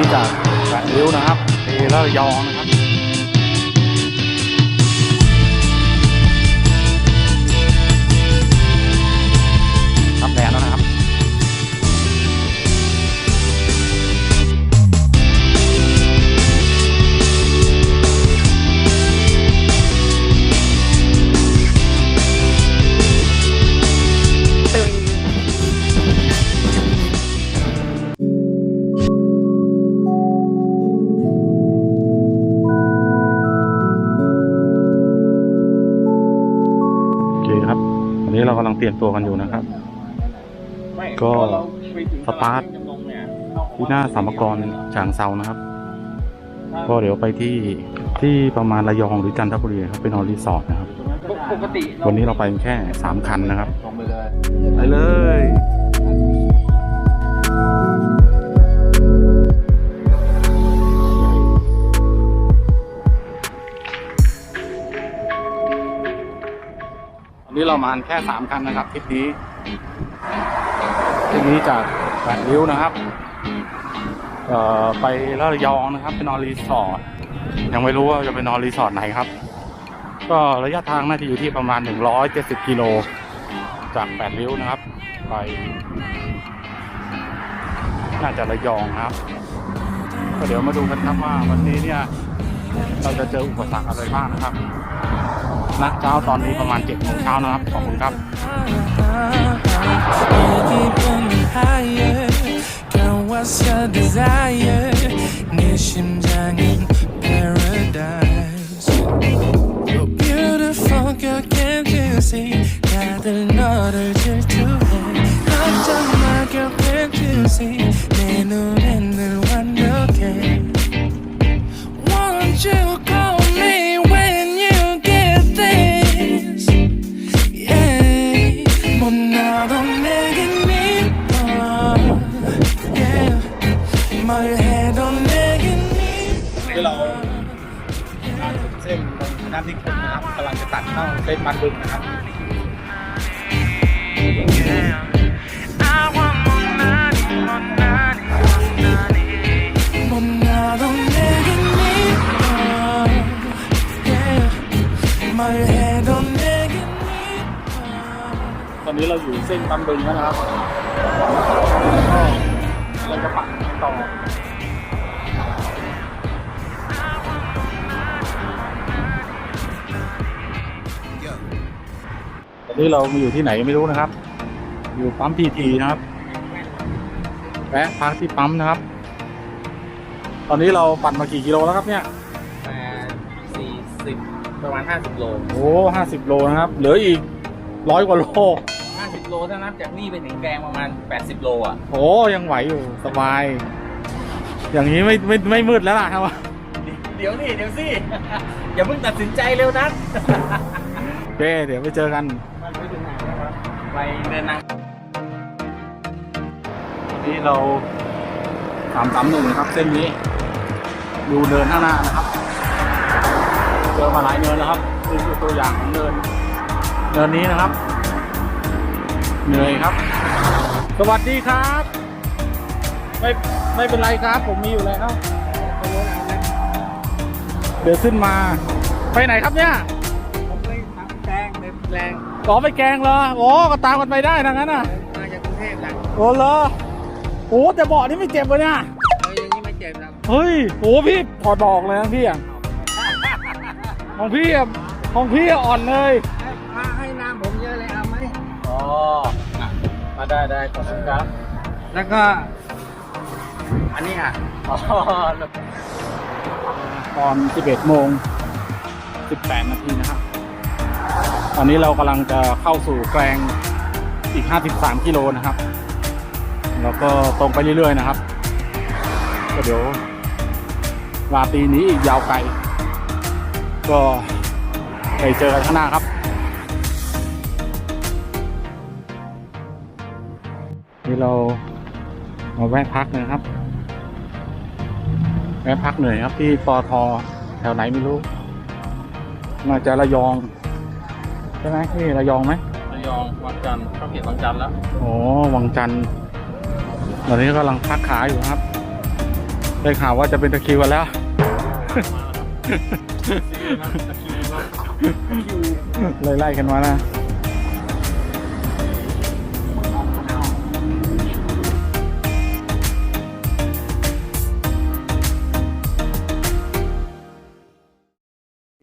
ี้จากแปดริ้วนะครับตีแล้วยองนะครับ เคครับวันนี้เรากำลังเตรียมตัวกันอยู่นะครับ ก็สตาร์ทที่หน้าสามกรฉางเซานะครับ ก็เดี๋ยวไปที่ที่ประมาณระยองหรือจันทบุรีครับไปนอนรีสอร์ทนะครับปกติวันนี้เราไปแค่สามคันนะครับลงไปเลย เลยวันนี้เรามาแค่สามคันนะครับทริปนี้ทริปนี้จากแปดริ้วนะครับเอ่อไประยองนะครับไปนอนรีสอร์ทยังไม่รู้ว่าจะไปนอนรีสอร์ทไหนครับ ก็ระยะทางน่าจะอยู่ที่ประมาณ 170กิโลจากแปดริ้วนะครับ ไป น่าจะระยองครับ ก็เดี๋ยวมาดูกันครับว่าวันนี้เนี่ย เราจะเจออุปสรรคอะไรบ้างนะครับ ณเช้าตอนนี้ประมาณ7จ็ดโมงเช้านะครับ ขอบคุณครับ beautiful girl, can't you see that another day? หน้าที่ผมนะครับกำลังจะตัดเข้าเส้นมันบึงนะครับตอนนี้เราอยู่เส้นบันบึงนะครับแล้วเราจะปักต่อ นนี้เรามาอยู่ที่ไหนไม่รู้นะครับ อยู่ปั๊มพีทีนะครับแวะพักที่ปั๊มนะครับ ตอนนี้เราปั่นมากี่กิโลแล้วครับเนี่ยสี่สิบประมาณห้าสิบโลโอ้ห้าสิบโลนะครับ เหลืออีกร้อยกว่าโลห้าสิบโลถ้านับจากนี่ไปถึงแกลงประมาณแปดสิบโลอะโอ้ยังไหวอยู่สบาย อย่างนี้ไม่ไม่ไม่มืดแล้วล่ะครับเดี๋ยวนี่เดี๋ยวสิ อย่าเพิ่งตัดสินใจเร็วนักโอเคเดี๋ยวไปเจอกันมันไปถึงไหนนะครับ ไปเดินทางนี่เราสามสามหนึ่งครับ เส้นนี้ ดูเนินข้างหน้านะครับ เจอมาหลายเนินแล้วครับนี่คือตัวอย่างของเนินเนินนี้นะครับ เหนื่อยครับ สวัสดีครับ ไม่ไม่เป็นไรครับ ผมมีอยู่แล้ว เดี๋ยวขึ้นมา ไปไหนครับเนี่ยผมไปทำแกงเป็นแรง ต่อไปแกงเหรอโอ้ก็ตามกันไปได้ทั้งนั้นอะมาจากกรุงเทพแล้วโอ้เหรอโอ้แต่เบาะนี่ไม่เจ็บเลยเนี่ยเอออย่างนี้ไม่เจ็บแล้วเฮ้ยโอ้พี่ถอดบอกเลยนะพี่อะของพี่อะของพี่อะอ่อนเลยมาให้น้ำผมเยอะเลยเอาไหมอ๋ออะมาได้ได้ขอบคุณครับ แล้วก็ อันนี้อะอ๋อตอน 11โมง18นาทีนะครับ ตอนนี้เรากำลังจะเข้าสู่แกลงอีก 53 กิโลนะครับ แล้วก็ตรงไปเรื่อยๆนะครับ ก็เดี๋ยวราตรีนี้อีกยาวไกล ก็ไปเจอกันข้างหน้าครับนี่เรามาแวะพักนะครับ แวะพักเหนื่อยครับที่ปอทแถวไหนไม่รู้ มาจะระยอง ใช่ไหมที่ระยองไหมระยองวังจันทร์เข้าเขตวังจันทร์แล้วโอ้วังจันทร์ตอนนี้กำลังพักขาอยู่ครับได้ข่าวว่าจะเป็นตะคริวกันแล้วไล่ๆกันมานะ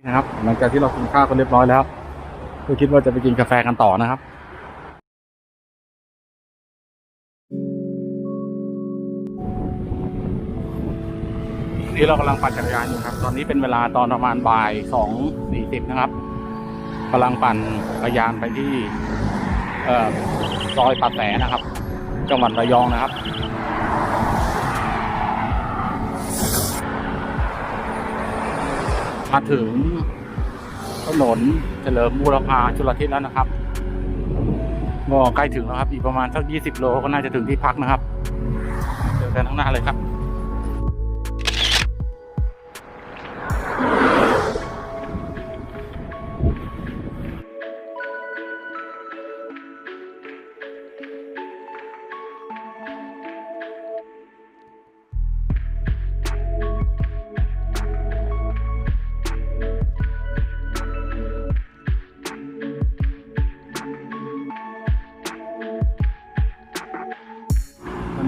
นะครับหลังจากที่เรากินข้าวกันเรียบร้อยแล้ว ก็คิดว่าจะไปกินกาแฟกันต่อนะครับนี่เรากำลังปั่นจักรยานอยู่ครับ ตอนนี้เป็นเวลาตอนประมาณบ่ายสองสี่สิบนะครับกำลังปั่นจักรยานไปที่เอ่อซอยปัดแสนะครับ จังหวัดระยองนะครับมาถึงถนน เฉลิมบูรพาจุลทิศแล้วนะครับก็ใกล้ถึงแล้วครับ อีกประมาณสักยี่สิบโลก็น่าจะถึงที่พักนะครับ เจอกันข้างหน้าเลยครับ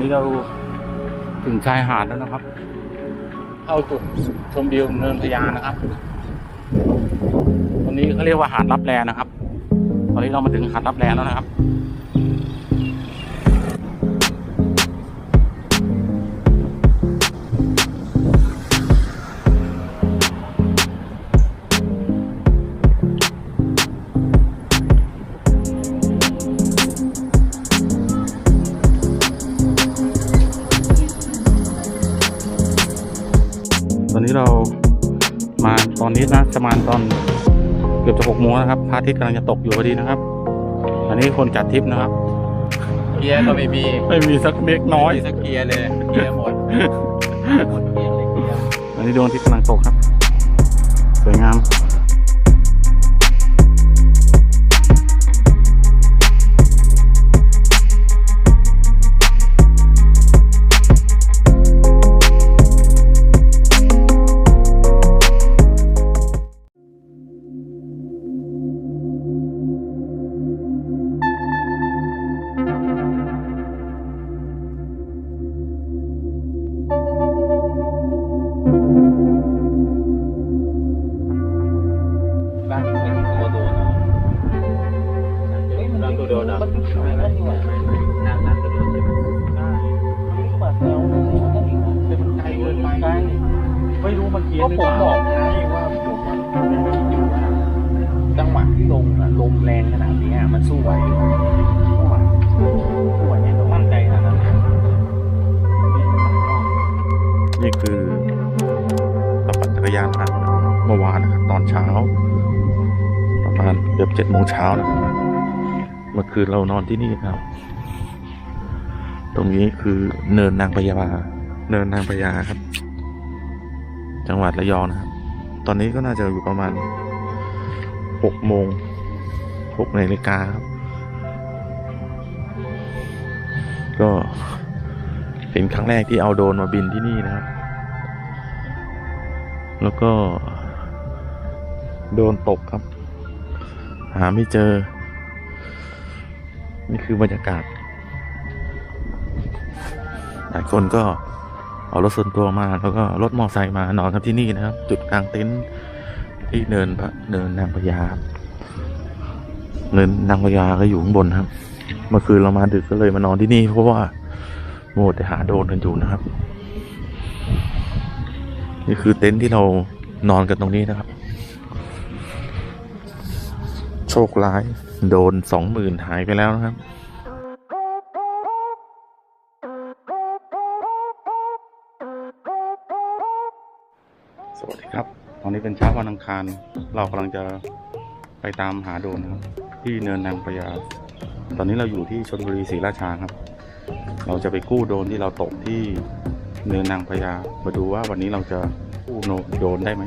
นี้เราถึงชายหาดแล้วนะครับ เข้าจุดชมวิวเนินพญานะครับวันนี้เขาเรียกว่าหาดรับแลนะครับ ตอนนี้เรามาถึงหาดรับแลแล้วนะครับ นนี้เรามาตอนนี้นะประมาณตอนเกือบจะหกโมงแล้วนะครับพระอาทิตย์กำลังจะตกอยู่พอดีนะครับ อันนี้คนจัดทริปนะครับ เกียร์ก็ไม่มีไม่มีสักเมกน้อย ไม่มีสักเกียร์เลยเกียร์หมดหมดเกียร์เลยเกียร์อันนี้ดวงอาทิตย์กำลังตกครับ สวยงาม นั่งตัวโดนอะนั่งนั่งตัวโดนใช่ไหมใช่แต่มันไกลเกินไปไกลไม่รู้มันเขียนก็หรือผเปมล่าบอกไงว่าผมอยู่ว่าจังหวะที่ลงอะลมแรงขนาดนี้อะมันสู้ไหวหรือเปล่าสู้ไหวสู้ไหวแน่นอนมั่นใจขนาดนั้นนี่คือเราปั่นจักรยานมาเมื่อวานนะครับตอนเช้า ประมาณเกือบเจ็ดโมงเช้านะครับ มื่อคืนเรานอนที่นี่ครับ ตรงนี้คือเนินนางพญาเนินนางพญาครับ จังหวัดระยองนะครับ ตอนนี้ก็น่าจะอยู่ประมาณหกโมงหกนาฬิกาครับ ก็เป็นครั้งแรกที่เอาโดรนมาบินที่นี่นะครับ แล้วก็โดนตกครับ หาไม่เจอ นี่คือบรรยากาศ หลายคนก็เอารถส่วนตัวมาแล้วก็รถมอเตอร์ไซค์มานอนกันที่นี่นะครับ จุดกลางเต็นท์ที่เนินพระเนินนางพญาเนินนางพญาก็อยู่ข้างบนครับเมื่อคืนเรามาดึกก็เลยมานอนที่นี่ เพราะว่าโมดแต่หาโดนกันอยู่นะครับ นี่คือเต็นท์ที่เรานอนกันตรงนี้นะครับ โชคร้าย โดนสองหมื่นหายไปแล้วนะครับ สวัสดีครับ ตอนนี้เป็นเช้าวันอังคาร เรากำลังจะไปตามหาโดนครับ ที่เนินนางพญาตอนนี้เราอยู่ที่ชลบุรีศรีราชาครับ เราจะไปกู้โดนที่เราตกที่เนินนางพญามาดูว่าวันนี้เราจะกู้โดนได้ไหม